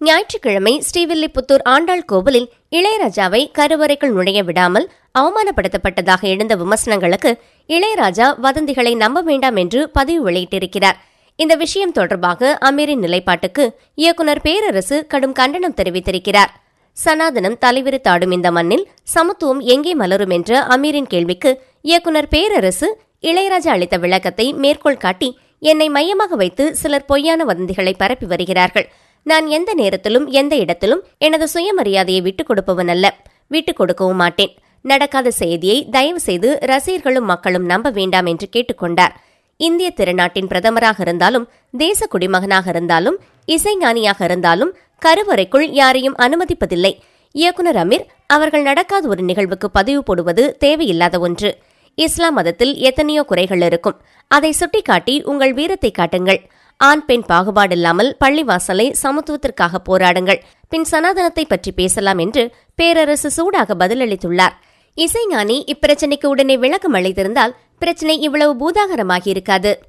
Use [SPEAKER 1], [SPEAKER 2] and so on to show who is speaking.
[SPEAKER 1] ஞாயிற்றுக்கிழமை ஸ்ரீவில்லிபுத்தூர் ஆண்டாள் கோவிலில் இளையராஜாவை கருவறைக்குள் நுழைய விடாமல் அவமானப்படுத்தப்பட்டதாக எழுந்த விமர்சனங்களுக்கு இளையராஜா வதந்திகளை நம்ப வேண்டாம் என்று பதிவு வெளியிட்டிருக்கிறார். இந்த விஷயம் தொடர்பாக அமீரின் நிலைப்பாட்டுக்கு இயக்குனர் பேரரசு கடும் கண்டனம் தெரிவித்திருக்கிறார். சனாதனம் தலைவிரித்தாடும் இந்த மண்ணில் சமத்துவம் எங்கே மலரும் என்ற அமீரின் கேள்விக்கு இயக்குனர் பேரரசு இளையராஜா அளித்த விளக்கத்தை மேற்கோள் காட்டி என்னை மையமாக வைத்து சிலர் பொய்யான வதந்திகளை பரப்பி வருகிறார்கள். நான் எந்த நேரத்திலும் எந்த இடத்திலும் எனது சுயமரியாதையை விட்டுக் கொடுப்பவன் அல்ல. விட்டுக் கொடுக்கவும் மாட்டேன். நடக்காத செய்தியை தயவு செய்து ரசிகர்களும் மக்களும் நம்ப வேண்டாம் என்று கேட்டுக்கொண்டார் இந்திய திருநாட்டின் பிரதமராக இருந்தாலும் தேச குடிமகனாக இருந்தாலும் இசைஞானியாக இருந்தாலும் கருவறைக்குள் யாரையும் அனுமதிப்பதில்லை. இயக்குனர் அமீர் அவர்கள் நடக்காத ஒரு நிகழ்வுக்கு பதிவு போடுவது தேவையில்லாத ஒன்று. இஸ்லாம் மதத்தில் எத்தனையோ குறைகள் இருக்கும். அதை சுட்டிக்காட்டி உங்கள் வீரத்தை காட்டுங்கள். ஆண் பெண் பாகுபாடில்லாமல் பள்ளிவாசலை சமத்துவத்திற்காக போராடுங்கள். பின் சனாதனத்தை பற்றி பேசலாம் என்று பேரரசு சூடாக பதிலளித்துள்ளார். இசைஞானி இப்பிரச்சனைக்கு உடனே விளக்கம் அளித்திருந்தால் பிரச்சனை இவ்வளவு பூதாகரமாகி இருக்காது.